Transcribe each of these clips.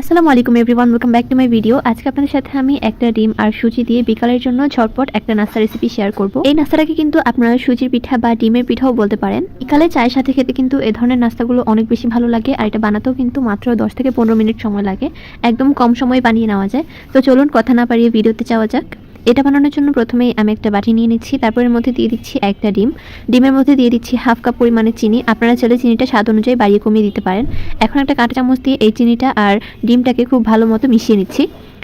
আসসালামু আলাইকুম everyone welcome back to my video আজকে আপনাদের সাথে আমি একটা ডিম আর সুজি দিয়ে বিকালের জন্য ঝটপট একটা নাস্তা রেসিপি শেয়ার করব। এই নাস্তাটাকে কিন্তু আপনারা সুজির পিঠা বা ডিমের পিঠাও বলতে পারেন। বিকালে চায়ের সাথে খেতে কিন্তু এ ধরনের নাস্তাগুলো অনেক বেশি ভালো লাগে আর এটা বানাতেও কিন্তু মাত্র দশ থেকে পনেরো মিনিট সময় লাগে। একদম কম সময়ে বানিয়ে নেওয়া যায়। তো চলুন কথা না পারিয়ে ভিডিওতে যাওয়া যাক। এটা বানানোর জন্য প্রথমেই আমি একটা বাটি নিয়ে নিচ্ছি, তারপর এর মধ্যে দিয়ে দিচ্ছি একটা ডিম। ডিমের মধ্যে দিয়ে দিচ্ছি হাফ কাপ পরিমাণে চিনি। আপনারা চাইলে চিনিটা স্বাদ অনুযায়ী বাড়িয়ে কমিয়ে দিতে পারেন। এখন একটা কাঁটা চামচ দিয়ে এই চিনিটা আর ডিমটাকে খুব ভালো মতো মিশিয়ে নিচ্ছি।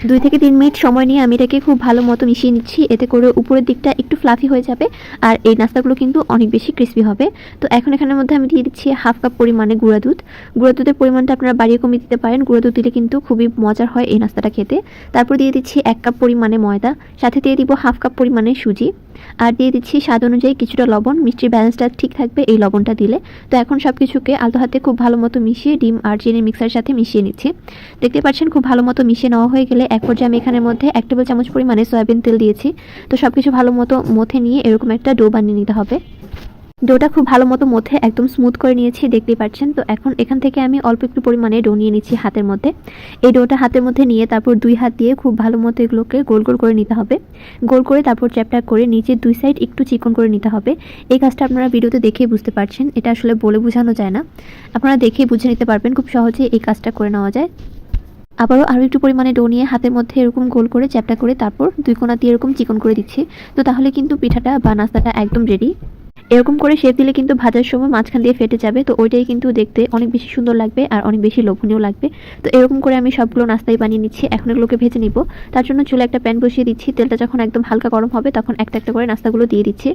দুই থেকে তিন মিনিট সময় নিয়ে আমি এটাকে খুব ভালো মতো মিশিয়ে নিচ্ছি। এতে করে উপরের দিকটা একটু ফ্লাফি হয়ে যাবে আর এই নাস্তাগুলো কিন্তু অনেক বেশি ক্রিস্পি হবে। তো এখন এখানের মধ্যে আমি দিয়ে দিচ্ছি হাফ কাপ পরিমাণে গুঁড়া দুধ। গুঁড়া দুধের পরিমাণটা আপনারা বাড়িয়ে কমিয়ে দিতে পারেন। গুঁড়া দুধ দিলে কিন্তু খুবই মজার হয় এই নাস্তাটা খেতে। তারপর দিয়ে দিচ্ছি এক কাপ পরিমাণে ময়দা। সাথে দিয়ে দিব হাফ কাপ পরিমাণে সুজি। আর দিয়ে দিচ্ছি স্বাদ অনুযায়ী কিছুটা লবণ, মিষ্টির ব্যালেন্সটা ঠিক থাকবে এই লবণটা দিলে। তো এখন সব কিছুকে আলতো হাতে খুব ভালো মতো মিশিয়ে ডিম আর চিনির মিক্সারের সাথে মিশিয়ে নিচ্ছি। দেখতে পাচ্ছেন খুব ভালো মতো মিশিয়ে নেওয়া হয়ে গেলে এক পর্যায়ে আমি এখানের মধ্যে এক টেবিল চামচ পরিমাণে সয়াবিন তেল দিয়েছি। তো সব কিছু ভালো মতো মথে নিয়ে এরকম একটা ডো বানিয়ে নিতে হবে। ডোটা খুব ভালো মতো মধ্যে একদম স্মুথ করে নিয়েছি, দেখতেই পাচ্ছেন। তো এখন এখান থেকে আমি অল্প একটু পরিমাণে ডো নিয়ে নিচ্ছি হাতের মধ্যে। এই ডোটা হাতের মধ্যে নিয়ে তারপর দুই হাত দিয়ে খুব ভালো মতো এগুলোকে গোল গোল করে নিতে হবে। গোল করে তারপর চ্যাপটা করে নিচে দুই সাইড একটু চিকন করে নিতে হবে। এই কাজটা আপনারা ভিডিওতে দেখেই বুঝতে পারছেন, এটা আসলে বলে বোঝানো যায় না। আপনারা দেখেই বুঝে নিতে পারবেন, খুব সহজে এই কাজটা করে নেওয়া যায়। আবারও আরও একটু পরিমাণে ডো নিয়ে হাতের মধ্যে এরকম গোল করে চ্যাপটা করে তারপর দুই কোনা দিয়ে এরকম চিকন করে দিচ্ছি। তো তাহলে কিন্তু পিঠাটা বা নাস্তাটা একদম রেডি এরকম করে শেপ দিলে কিন্তু ভাজার সময় মাঝখান দিয়ে ফেটে যাবে, তো ওইটাই কিন্তু দেখতে অনেক বেশি সুন্দর লাগবে আর অনেক বেশি লোভনীয় লাগবে। তো এরকম করে আমি সবগুলো নাস্তাই বানিয়ে নিচ্ছি, এখন এগুলোকে ভেজে নিব। তার জন্য চুলে একটা প্যান বসিয়ে দিচ্ছি, তেলটা যখন একদম হালকা গরম হবে তখন একটা একটা করে নাস্তাগুলো দিয়ে দিচ্ছি।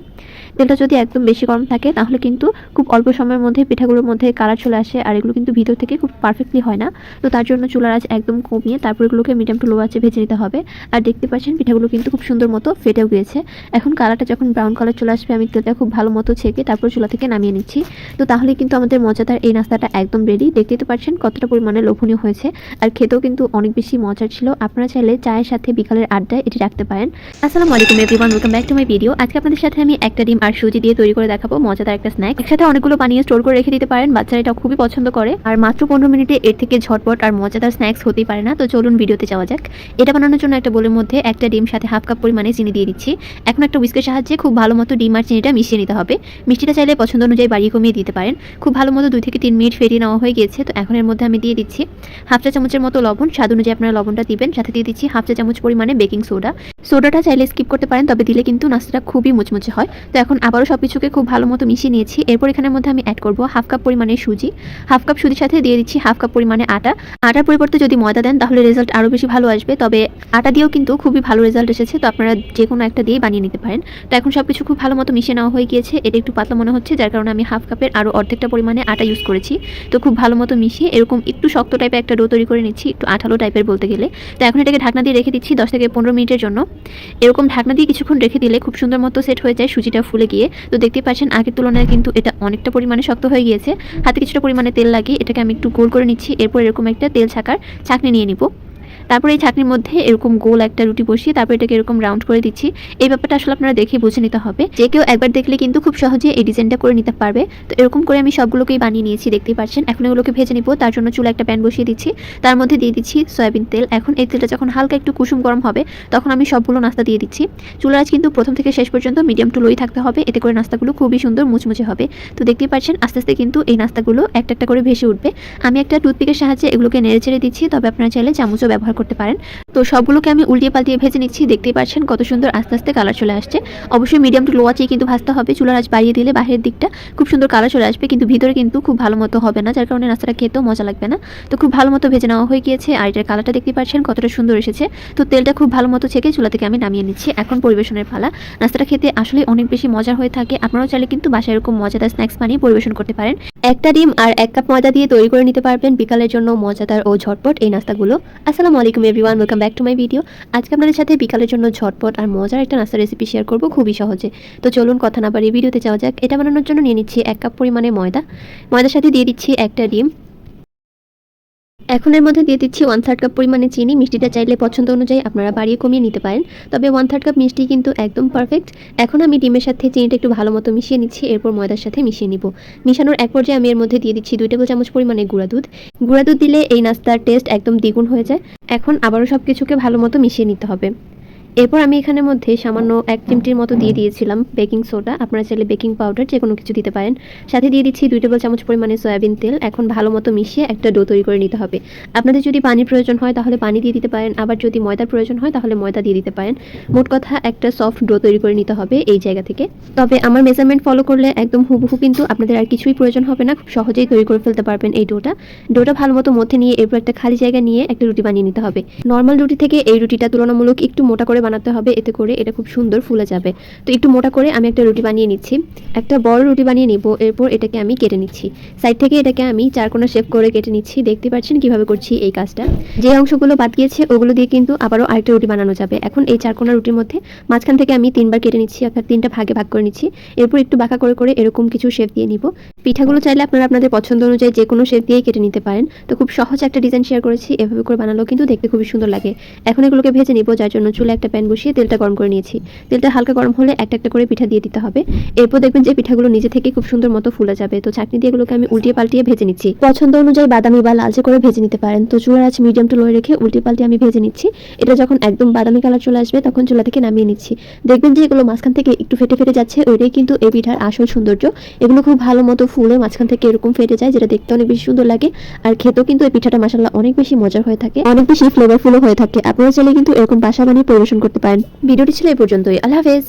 তেলটা যদি একদম বেশি গরম থাকে তাহলে কিন্তু খুব অল্প সময়ের মধ্যে পিঠাগুলোর মধ্যে কালার চলে আসে আর এগুলো কিন্তু ভিতর থেকে খুব পারফেক্টলি হয় না। তো তার জন্য চুলার আঁচ একদম কমিয়ে তারপর এগুলোকে মিডিয়াম টু লো আঁচে ভেজে নিতে হবে। আর দেখতে পাচ্ছেন পিঠাগুলো কিন্তু খুব সুন্দর মতো ফেটেও গিয়েছে। এখন কালারটা যখন ব্রাউন কালার চলে আসবে, আমি তেলটা খুব ভালো মতো ছেঁকে তারপর চুলা থেকে নামিয়ে নিচ্ছি। তো তাহলে কিন্তু আমাদের মজাদার এই নাস্তাটা একদম রেডি দেখতেই তো পারছেন কতটা পরিমাণে লোভনীয় হয়েছে। আর খেতেও কিন্তু অনেক বেশি মজার ছিল। আপনারা চাইলে চায়ের সাথে বিকালের আড্ডায় এটি রাখতে পারেন। আসসালামু আলাইকুম everyone welcome back to my video আজকে আপনাদের সাথে আমি একটা ডিম আর সুজি দিয়ে তৈরি করে দেখাবো। মজাদার একটা স্ন্যাক একসাথে অনেকগুলো বানিয়ে স্টোর করে রেখে দিতে পারেন। বাচ্চারা এটা খুবই পছন্দ করে। আর মাত্র পনেরো মিনিটে এর থেকে ঝটপট আর মজাদার স্ন্যাক্স হতেই পারে না। তো চলুন ভিডিওতে যাওয়া যাক। এটা বানানোর জন্য একটা বোলের মধ্যে একটা ডিম সাথে হাফ কাপ পরিমাণে চিনি দিয়ে দিচ্ছি। এখন একটা উইস্কের সাহায্যে খুব ভালো মতো ডিম আর চিনিটা মিশিয়ে নিতে হবে। মিষ্টিটা চাইলে পছন্দ অনুযায়ী বাড়িয়ে কমিয়ে দিতে পারেন। খুব ভালো মতো দুই থেকে তিন মিনিট ফেরিয়ে নেওয়া হয়ে গিয়েছে, তো এখন এর মধ্যে আমি দিয়ে দিচ্ছি হাফ চা চামচের মতো লবণ। স্বাদ অনুযায়ী আপনারা লবণটা দিবেন, সাথে দিয়ে দিচ্ছি হাফ চা চামচ পরিমাণে বেকিং সোডা। সোডাটা চাইলে স্কিপ করতে পারেন, তবে দিলে কিন্তু নাস্তাটা খুবই মুচমুচে হয়। তো এখন আবারও সব কিছুকে খুব ভালো মতো মিশিয়ে নিয়েছি। এরপর এখানের মধ্যে আমি অ্যাড করব হাফ কাপ পরিমাণে সুজি। হাফ কাপ সুজির সাথে দিয়ে দিচ্ছি হাফ কাপ পরিমাণে আটা। আটার পরিবর্তে যদি ময়দা দেন, তাহলে রেজাল্ট আরও বেশি ভালো আসবে। তবে আটা দিয়েও কিন্তু খুবই ভালো রেজাল্ট এসেছে, তো আপনারা যে কোনো একটা দিয়ে বানিয়ে নিতে পারেন। তো এখন সব কিছু খুব ভালো মতো মিশিয়ে নেওয়া হয়ে গিয়েছে। এটা একটু পাতলা মনে হচ্ছে, যার কারণে আমি হাফ কাপের আরও অর্ধেকটা পরিমাণে আটা ইউজ করেছি। তো খুব ভালো মতো মিশিয়ে এরকম একটু শক্ত টাইপের একটা ডো তৈরি করে নিচ্ছি, একটু আঠালো টাইপের বলতে গেলে। তো এখন এটাকে ঢাকনা দিয়ে রেখে দিচ্ছি দশ থেকে পনেরো মিনিটের জন্য। এরকম ঢাকনা দিয়ে কিছুক্ষণ রেখে দিলে খুব সুন্দর মতো সেট হয়ে যায়, সুজিটা ফুলে গিয়ে। তো দেখতে পাচ্ছেন, আগের তুলনায় কিন্তু এটা অনেকটা পরিমাণে শক্ত হয়ে গিয়েছে। হাতে কিছুটা পরিমাণে তেল লাগিয়ে এটাকে আমি একটু গোল করে নিচ্ছি, এরপর এরকম একটা তেল ছাকার ছাকনি নিয়ে নিব। তারপর এই ছাকনির মধ্যে এরকম গোল একটা রুটি বসিয়ে তারপর এটাকে এরকম রাউন্ড করে দিচ্ছি। এই ব্যাপারটা আসলে আপনারা দেখে বুঝে নিতে হবে। যে কেউ একবার দেখলে কিন্তু খুব সহজে এই ডিজাইনটা করে নিতে পারবে। তো এরকম করে আমি সবগুলোকেই বানিয়ে নিয়েছি, দেখতেই পাচ্ছেন। এখন এগুলোকে ভেজে নিব। তার জন্য চুলা একটা প্যান বসিয়ে দিচ্ছি। তার মধ্যে দিয়ে দিচ্ছি সয়াবিন তেল। এখন এই তেলটা যখন হালকা একটু কুসুম গরম হবে, তখন আমি সবগুলো নাস্তা দিয়ে দিচ্ছি। চুলার আঁচ কিন্তু প্রথম থেকে শেষ পর্যন্ত মিডিয়াম টু লোই থাকতে হবে। এতে করে নাস্তাগুলো খুবই সুন্দর মুচমুচে হবে। তো দেখতেই পাচ্ছেন, আস্তে আস্তে কিন্তু এই নাস্তাগুলো একটা একটা করে ভেসে উঠবে। আমি একটা টুথপিকের সাহায্যে এগুলোকে নেড়ে ছেড়ে দিচ্ছি। তবে আপনারা চাইলে চামচও ব্যবহার করতে পারেন। তো সবগুলোকে আমি উল্টিয়ে পাল্টিয়ে ভেজে নিচ্ছি। দেখতেই পাচ্ছেন কত সুন্দর আস্তে আস্তে কালার চলে আসছে। অবশ্যই মিডিয়াম টু লো আঁচেই কিন্তু ভাজতে হবে। চুলার আঁচ বাড়িয়ে দিলে বাইরের দিকটা খুব সুন্দর কালার চলে আসবে। কিন্তু ভিতরে কিন্তু খুব ভালো মতো হবে না, যার কারণে নাস্তাটা খেতেও মজা লাগবে না। তো খুব ভালো মতো ভেজে নেওয়া হয়ে গিয়েছে আর এটার কালারটা দেখতে পাচ্ছেন কতটা সুন্দর এসেছে। তো তেলটা খুব ভালো মতো ছেঁকে চুলা থেকে আমি নামিয়ে নিচ্ছি। এখন পরিবেশনের পালা। নাস্তাটা খেতে আসলে অনেক বেশি মজার হয়ে থাকে। আপনারাও চাইলে কিন্তু বাসায় এরকম মজাদার স্ন্যাক্স বানিয়ে পরিবেশন করতে পারেন। একটা ডিম আর এক কাপ ময়দা দিয়ে তৈরি করে নিতে পারবেন। বিকালের জন্য মজাদার ও ঝটপট এই নাস্তাগুলো। আসসালামু আলাইকুম। Everyone welcome back to my video আজকে আপনাদের সাথে বিকালের জন্য ঝটপট আর মজার একটা নাস্তা রেসিপি শেয়ার করব খুবই সহজে। তো চলুন কথা না বাড়িয়ে ভিডিওতে যাওয়া যাক। এটা বানানোর জন্য নিয়ে নিচ্ছি এক কাপ পরিমাণে ময়দা। ময়দার সাথে দিয়ে দিচ্ছি একটা ডিম। এখন এর মধ্যে দিয়ে দিচ্ছি ওয়ান থার্ড কাপ পরিমাণে চিনি। মিষ্টিটা চাইলে পছন্দ অনুযায়ী আপনারা বাড়িয়ে কমিয়ে নিতে পারেন। তবে ওয়ান থার্ড কাপ মিষ্টি কিন্তু একদম পারফেক্ট এখন আমি ডিমের সাথে চিনিটা একটু ভালো মতো মিশিয়ে নিচ্ছি। এরপর ময়দার সাথে মিশিয়ে নিব। মিশানোর এক পর্যায়ে আমি এর মধ্যে দিয়ে দিচ্ছি দুই টেবিল চামচ পরিমাণে গুঁড়া দুধ। গুঁড়া দুধ দিলে এই নাস্তার টেস্ট একদম দ্বিগুণ হয়ে যায়। এখন আবারও সব কিছুকে ভালো মতো মিশিয়ে নিতে হবে। এরপর আমি এখানের মধ্যে সামান্য এক চিমটির মতো দিয়ে দিয়েছিলাম বেকিং সোডা। আপনারা চাইলে বেকিং পাউডার যে কোনো কিছু দিতে পারেন। সাথে দিয়ে দিচ্ছি দুই টেবিল চামচ পরিমাণে সয়াবিন তেল। এখন ভালো মতো মিশিয়ে একটা ডো তৈরি করে নিতে হবে। আপনাদের যদি পানির প্রয়োজন হয় তাহলে পানি দিয়ে দিতে পারেন। আবার যদি ময়দার প্রয়োজন হয় তাহলে ময়দা দিয়ে দিতে পারেন। মোট কথা একটা সফট ডো তৈরি করে নিতে হবে এই জায়গা থেকে। তবে আমার মেজারমেন্ট ফলো করলে একদম হুবহু কিন্তু আপনাদের আর কিছুই প্রয়োজন হবে না। খুব সহজেই তৈরি করে ফেলতে পারবেন এই ডোটা। ডোটা ভালো মতো মধ্যে নিয়ে এরপর একটা খালি জায়গা নিয়ে একটা রুটি বানিয়ে নিতে হবে। নর্মাল রুটি থেকে এই রুটিটা তুলনামূলক একটু মোটা করে বানাতে হবে, এতে করে এটা খুব সুন্দর ফুলে যাবে। তো একটু মোটা করে আমি একটা রুটি বানিয়ে নিচ্ছি। একটা বড় রুটি বানিয়ে নিব, এরপর এটাকে আমি কেটে নিচ্ছি। সাইড থেকে এটাকে আমি চারকোনা শেপ করে কেটে নিচ্ছি। দেখতে পাচ্ছেন কীভাবে করছি এই কাজটা। যে অংশগুলো বাদ গিয়েছে, ওগুলো দিয়ে কিন্তু আবারও আরেকটা রুটি বানানো যাবে। এখন এই চারকোনা রুটির মধ্যে মাঝখান থেকে আমি তিনবার কেটে নিচ্ছি, অর্থাৎ তিনটা ভাগে ভাগ করে নিচ্ছি। এরপর একটু বাঁকা করে করে এরকম কিছু শেপ দিয়ে নিব। পিঠাগুলো চাইলে আপনারা আপনাদের পছন্দ অনুযায়ী যে কোনো শেপ দিয়েই কেটে নিতে পারেন। তো খুব সহজ একটা ডিজাইন শেয়ার করেছি, এভাবে করে বানালেও কিন্তু দেখতে খুবই সুন্দর লাগে। এখন এগুলোকে ভেজে নিব, যার জন্য চুলে একটা প্যান বসিয়ে তেলটা গরম করে নিয়েছি। তেলটা হালকা গরম হলে একটা একটা করে পিঠা দিয়ে দিতে হবে। এরপর দেখবেন যে পিঠাগুলো নিজে থেকে খুব সুন্দর মতো ফুলে যাবে। তো চাকনি দিয়ে এগুলোকে আমি উল্টিয়ে পাল্টিয়ে ভেজে নিচ্ছি। পছন্দ অনুযায়ী বাদামি বা লালচে করে ভেজে নিতে পারেন। তো চুলার আছে মিডিয়াম টু লোয়ে রেখে উল্টে পাল্টে আমি ভেজে নিচ্ছি। এটা যখন একদম বাদামি কালার চলে আসবে, তখন চুলা থেকে নামিয়ে নিচ্ছি। দেখবেন যে এগুলো মাঝখান থেকে একটু ফেটে ফেটে যাচ্ছে, ওইটাই কিন্তু এই পিঠার আসল সৌন্দর্য। এগুলো খুব ভালো মতো ফুলে মাঝখান থেকে এরকম ফেটে যায়, যেটা দেখতে অনেক বেশি সুন্দর লাগে। আর খেতেও কিন্তু এই পিঠাটা মাসাল্লাহ অনেক বেশি মজার হয়ে থাকে। অনেক বেশি ফ্লেভারফুলও হয়ে থাকে। আপনারা চাইলে কিন্তু এরকম বাসা বানিয়ে পরিবেশন করতে পারেন। ভিডিওটি ছিল এই পর্যন্তই। আল্লাহ হাফেজ।